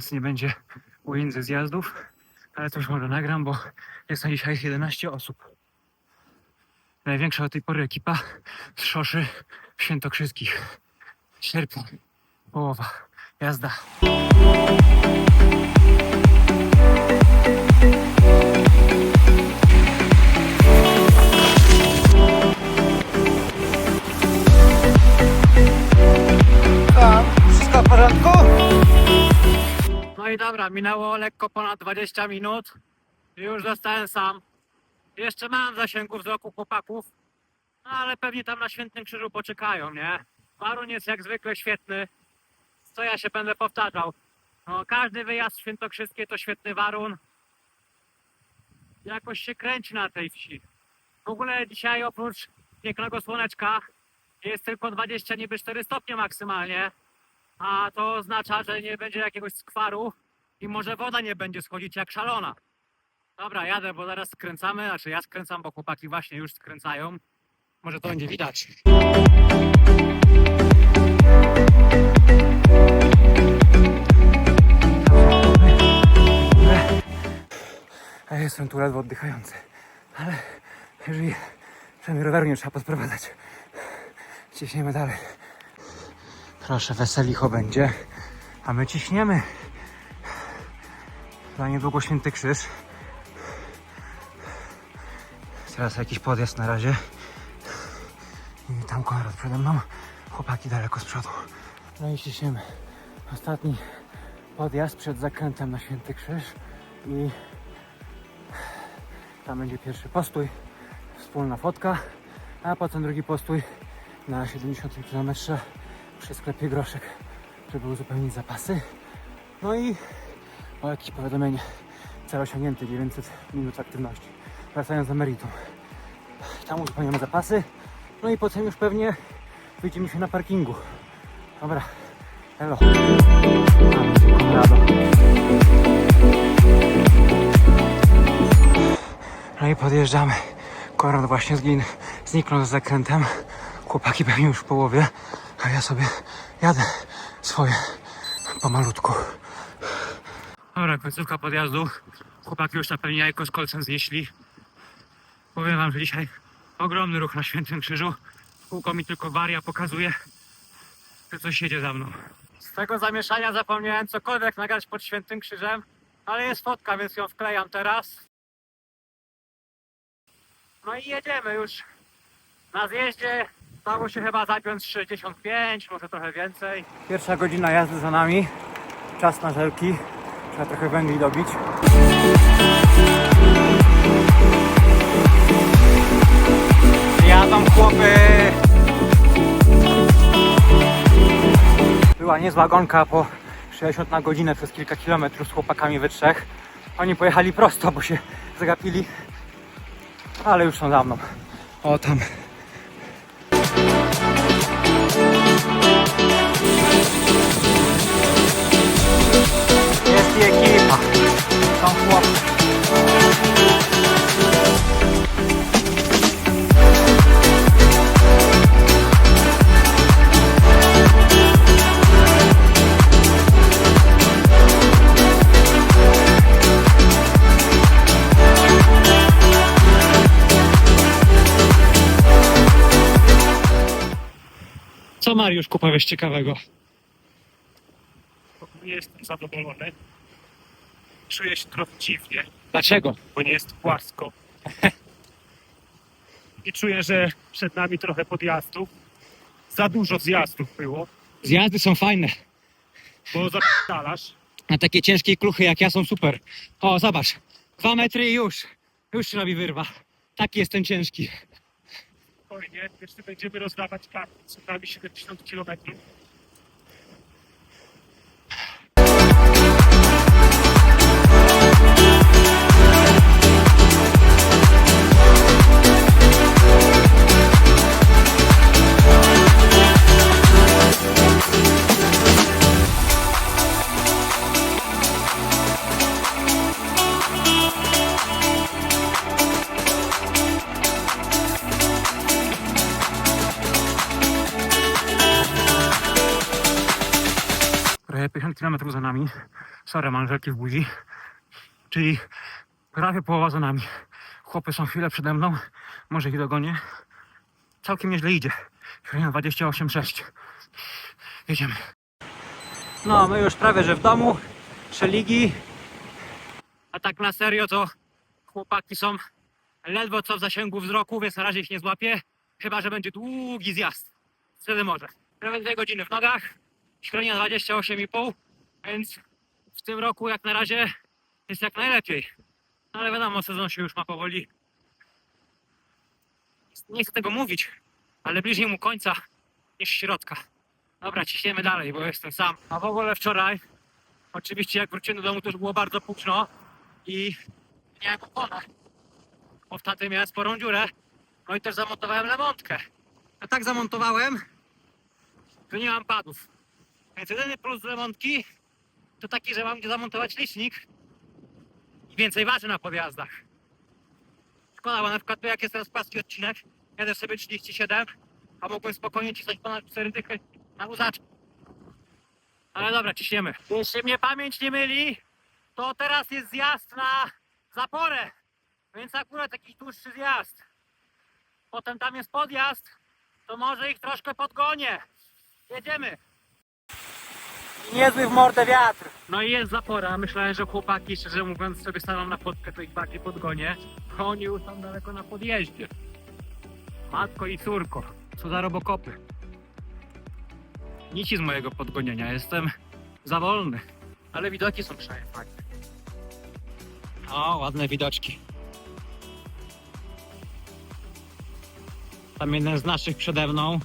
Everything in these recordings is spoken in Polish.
więc nie będzie ujęć zjazdów, ale to już może nagram, bo jest na dzisiaj 11 osób. Największa do tej pory ekipa z Szoszy Świętokrzyskich. Sierpień, połowa, jazda. I dobra, minęło lekko ponad 20 minut. Już zostałem sam. Jeszcze mam zasięgu wzroku chłopaków, no ale pewnie tam na Świętym Krzyżu poczekają, nie? Warun jest jak zwykle świetny. Co ja się będę powtarzał? No, każdy wyjazd świętokrzyskie to świetny warun. Jakoś się kręci na tej wsi. W ogóle dzisiaj oprócz pięknego słoneczka jest tylko 20 niby 4 stopnie maksymalnie. A to oznacza, że nie będzie jakiegoś skwaru i może woda nie będzie schodzić jak szalona. Dobra, jadę, bo zaraz skręcamy. Znaczy ja skręcam, bo chłopaki właśnie już skręcają. Może to będzie widać. Ja jestem tu ledwo oddychający. Ale jeżeli przynajmniej roweru nie trzeba podprowadzać, ciśniemy dalej. Proszę, weselicho będzie. A my ciśniemy. Za niedługo Święty Krzyż. Teraz jakiś podjazd na razie. I tam Konrad przede mną. Chłopaki daleko z przodu. No i ciśniemy. Ostatni podjazd przed zakrętem na Święty Krzyż. I tam będzie pierwszy postój. Wspólna fotka. A potem drugi postój na 70 km przy sklepie Groszek, żeby uzupełnić zapasy. No i o jakieś powiadomienie. Cel osiągnięty, 900 minut aktywności. Wracając do meritum. Tam uzupełniamy zapasy. No i potem już pewnie wyjdziemy się na parkingu. Dobra, hello. No i podjeżdżamy. Konrad właśnie zgin, zniknął z zakrętem. Chłopaki pewnie już w połowie, a ja sobie jadę swoje pomalutku. Dobra, końcówka podjazdu. Chłopaki już na pewno jajko z kolcem znieśli. Powiem wam, że dzisiaj ogromny ruch na Świętym Krzyżu. Kółko mi tylko waria pokazuje, że coś jedzie za mną. Z tego zamieszania zapomniałem cokolwiek nagrać pod Świętym Krzyżem, ale jest fotka, więc ją wklejam teraz. No i jedziemy już na zjeździe. Stało się chyba zapiąć 65, może trochę więcej. Pierwsza godzina jazdy za nami. Czas na żelki. Trzeba trochę węgli dobić. Jadą chłopy! Była niezła gonka po 60 na godzinę przez kilka kilometrów z chłopakami we trzech. Oni pojechali prosto, bo się zagapili. Ale już są za mną. O tam. I ekipa. Są chłopcy. Co Mariusz kupowałeś ciekawego? Nie jestem zadowolony. Czuję się trochę dziwnie, Dlaczego? bo nie jest płasko. I czuję, że przed nami trochę podjazdów. Za dużo zjazdów było, Zjazdy są fajne. bo zapalasz. Na takie ciężkie kluchy jak ja są super. O, zobacz. Dwa metry i już. Już się robi wyrwa. Taki jestem ciężki. Spokojnie, jeszcze będziemy rozdawać karty. Przed nami 70 km. 50 km za nami. Sorry, mam żelki w buzi. Czyli prawie połowa za nami. Chłopy są chwilę przede mną. Może ich dogonię. Całkiem nieźle idzie. Średnia 28,6. Jedziemy. No, my już prawie że w domu. Trzy ligi. A tak na serio to chłopaki są ledwo co w zasięgu wzroku, więc na razie ich nie złapię. Chyba, że będzie długi zjazd. Wtedy może. Prawie dwie godziny w nogach. Średnia 28,5. Więc w tym roku jak na razie jest jak najlepiej. No ale wiadomo, sezon się już ma powoli. Nie chcę tego mówić, ale bliżej mu końca niż środka. Dobra, ciśniemy dalej, bo jestem sam. A w ogóle wczoraj, oczywiście jak wróciłem do domu, to już było bardzo późno i miałem oponę. Bo w tamtej miałem sporą dziurę. No i też zamontowałem lemontkę. A tak zamontowałem, że nie mam padów. Więc jedyny plus lemontki to taki, że mam gdzie zamontować licznik i więcej waży na podjazdach. Szkoda, bo na przykład jak jest teraz płaski odcinek, jadę sobie 37, a mogłem spokojnie cisnąć ponad 4 dychy na łzaczku. Ale dobra, ciśniemy. Jeśli mnie pamięć nie myli, to teraz jest zjazd na zaporę. Więc akurat jakiś dłuższy zjazd. Potem tam jest podjazd, to może ich troszkę podgonię. Jedziemy. Niezły w mordę wiatr. No i jest zapora. Myślałem, że chłopaki, szczerze mówiąc, sobie staną na podkę, to ich bardziej podgonię. Oni już tam daleko na podjeździe. Matko i córko, co za robokopy. Nic z mojego podgonienia, jestem za wolny. Ale widoki są przynajmniej fajne. O, ładne widoczki. Tam jeden z naszych przede mną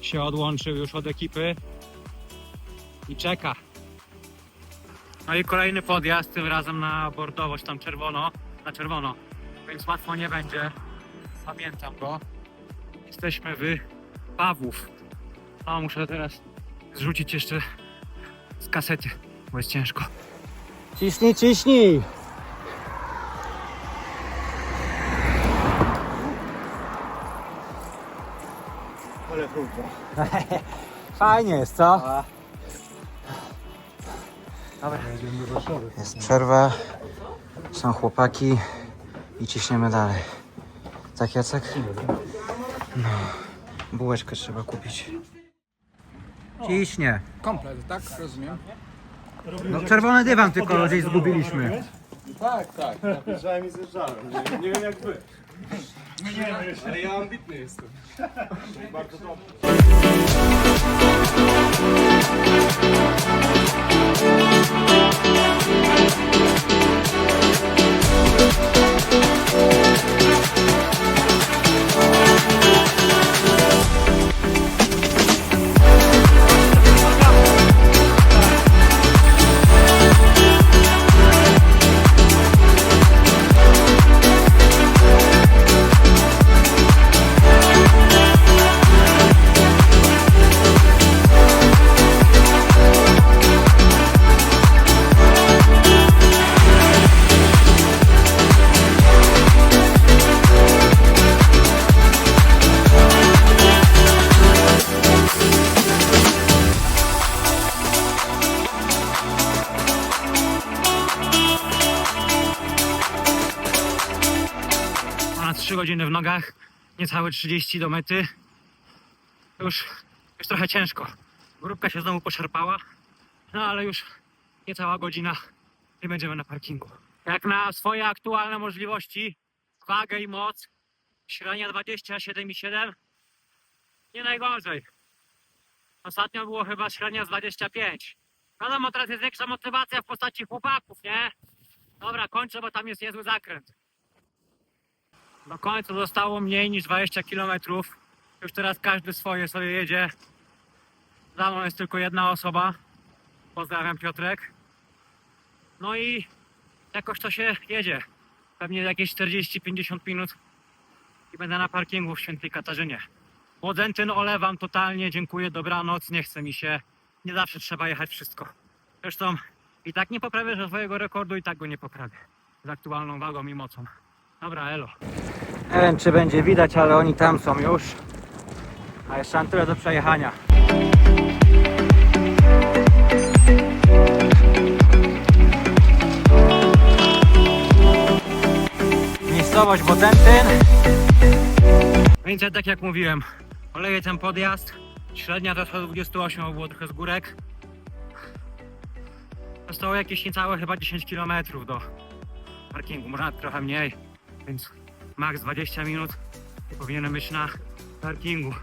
się odłączył już od ekipy i czeka. No i kolejny podjazd, tym razem na bordowość, tam czerwono, na czerwono, więc łatwo nie będzie. Pamiętam go. Jesteśmy w Pawłów. A muszę teraz zrzucić jeszcze z kasety, bo jest ciężko. Ciśnij, ciśnij! Ale chłopca. Fajnie jest, co? Jedziemy do Warszawy. Jest przerwa, są chłopaki i ciśniemy dalej. Tak, Jacek? No, bułeczkę trzeba kupić. Ciśnie. Komplet, tak? Rozumiem. No, czerwony dywan tylko gdzieś zgubiliśmy. Tak, tak. Zjeżdżałem i zjeżdżałem. Nie, nie wiem jak wy. Ale ja ambitny jestem. Bardzo dobrze. Música 3 godziny w nogach, niecałe 30 do mety. Już, już trochę ciężko. Grupka się znowu poszarpała, no ale już niecała godzina i będziemy na parkingu. Jak na swoje aktualne możliwości, wagę i moc, średnia 27,7 nie najgorzej. Ostatnio było chyba średnia z 25. Wiadomo, teraz jest większa motywacja w postaci chłopaków, nie? Dobra, kończę, bo tam jest niezły zakręt. Do końca zostało mniej niż 20 km. Już teraz każdy swoje sobie jedzie. Za mną jest tylko jedna osoba. Pozdrawiam Piotrek. No i jakoś to się jedzie. Pewnie jakieś 40-50 minut i będę na parkingu w Świętej Katarzynie. Łodzęczyn olewam totalnie, dziękuję, dobranoc, nie chce mi się. Nie zawsze trzeba jechać wszystko. Zresztą i tak nie poprawię swojego rekordu, i tak go nie poprawię. Z aktualną wagą i mocą. Dobra, elo. Nie wiem czy będzie widać, ale oni tam są już. A jeszcze mam tyle do przejechania. Miejscowość Botentyn. Więc tak jak mówiłem, oleję ten podjazd. Średnia to 128, było trochę z górek. Zostało jakieś niecałe chyba 10 km do parkingu, może trochę mniej więc max 20 minut powinienem być na parkingu.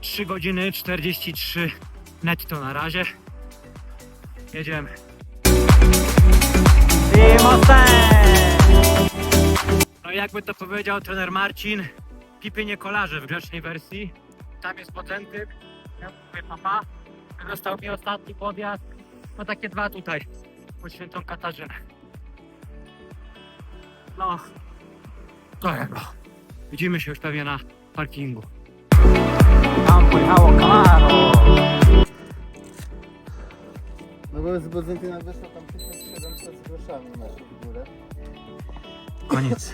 3 godziny 43 netto na razie. Jedziemy. No jakby to powiedział trener Marcin, pipy nie kolarze w grzecznej wersji. Tam jest potentyk, ja mówię papa. Został mi ostatni podjazd. No takie dwa tutaj, pod świętą Katarzynę. No, to jego. Widzimy się już pewnie na parkingu. Tam pojechało Camaro. No bo z Bodzentyna wyszło tam 1700 z groszami na w górę. Koniec